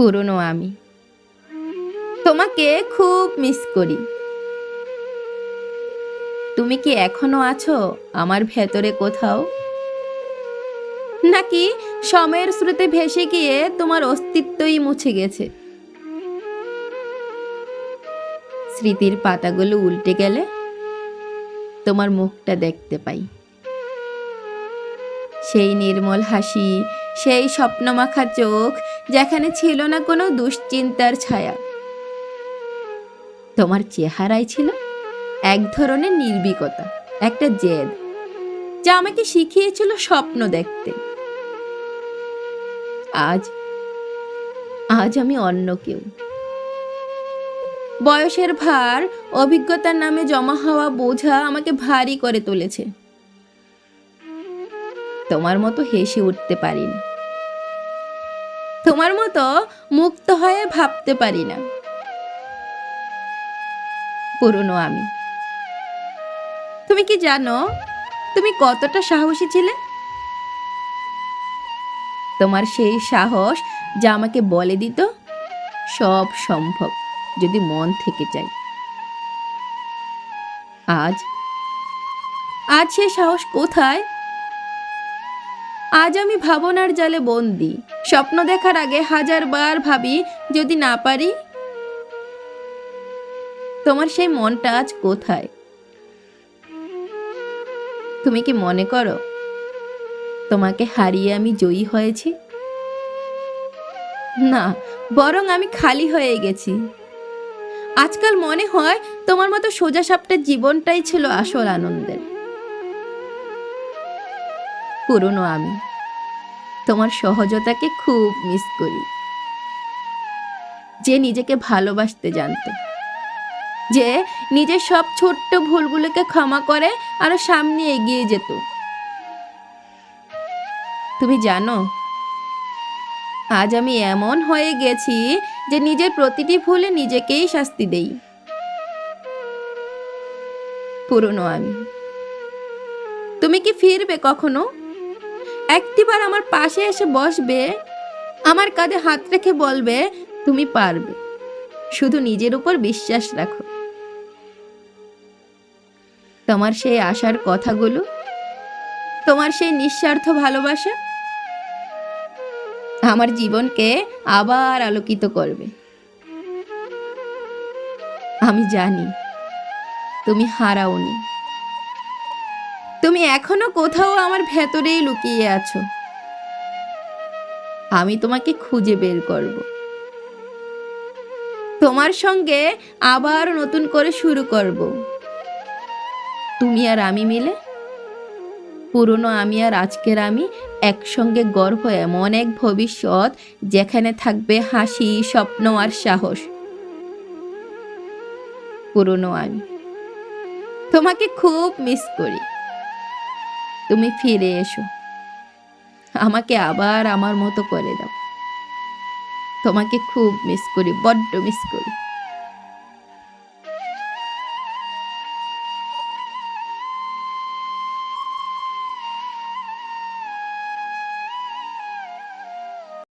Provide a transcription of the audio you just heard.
পুরনো আমি। তোমাকে খুব মিস করি। তুমি কি এখনও আছো আমার ভেতরে কোথাও? নাকি সময়ের স্রোতে ভেসে গিয়ে তোমার অস্তিত্বই মুছে গেছে? স্মৃতির পাতাগুলো উল্টে গেলে তোমার মুখটা দেখতে পাই। সেই নির্মল হাসি, সেই স্বপ্নমাখা চোখ, যেখানে ছিল না কোনো দুশ্চিন্তার ছায়া। তোমার চেহারায় ছিল এক ধরনের নির্বিকতা একটা জেদ, যা আমাকে শিখিয়েছিল স্বপ্ন দেখতে। আজ আজ আমি অন্য কেউ। বয়সের ভার, অভিজ্ঞতার নামে জমা হওয়া বোঝা আমাকে ভারী করে তুলেছে। তোমার মতো হেসে উঠতে পারি না। তোমার মতো মুক্ত হয়ে ভাবতে পারি না। পুরনো আমি। তুমি কি জানো তুমি কতটা সাহসী ছিলে? তোমার সেই সাহস যা আমাকে বলে দিত, সব সম্ভব যদি মন থেকে চাই আজ আজ সে সাহস কোথায়? আজ আমি ভাবনার জালে বন্দি। স্বপ্ন দেখার আগে হাজার বার ভাবি, যদি না পারি, তোমার সেই মনটা আজ কোথায়? তুমি কি মনে করো, তোমাকে হারিয়ে আমি জয়ী হয়েছি? না, বরং আমি খালি হয়ে গেছি। আজকাল মনে হয় তোমার মতো সোজা সাপটার জীবনটাই ছিল আসল আনন্দের। পুরনো আমি। তোমার সহজতাকে খুব মিস করি। যে নিজেকে ভালোবাসতে জানতো। যে নিজের সব ছোট্ট ভুলগুলোকে ক্ষমা করে আরও সামনে এগিয়ে যেত। তুমি জানো, আজ আমি এমন হয়ে গেছি যে নিজের প্রতিটি ভুলে নিজেকেই শাস্তি দেই। পুরনো আমি। তুমি কি ফিরবে কখনো? একটিবার আমার পাশে এসে বসবে, আমার কাঁধে হাত রেখে বলবে, তুমি পারবে। শুধু নিজের উপর বিশ্বাস রাখো। তোমার সেই আশার কথাগুলো? তোমার সেই নিঃস্বার্থ ভালোবাসা? আমার জীবনকে আবার আলোকিত করবে। আমি জানি তুমি হারাওনি। তুমি এখনও কোথাও আমার ভেতরেই লুকিয়ে আছো। আমি তোমাকে খুঁজে বের করব। তোমার সঙ্গে আবার নতুন করে শুরু করব। তুমি আর আমি মিলে? পুরনো আমি আর আজকের আমি একসঙ্গে গর্ব এমন এক ভবিষ্যৎ যেখানে থাকবে হাসি, স্বপ্ন আর সাহস। পুরনো আমি। তোমাকে খুব মিস করি। তুমি ফিরে এসো। আমাকে আবার আমার মতো করে দাও। তোমাকে খুব মিস করি, বড্ড মিস করি।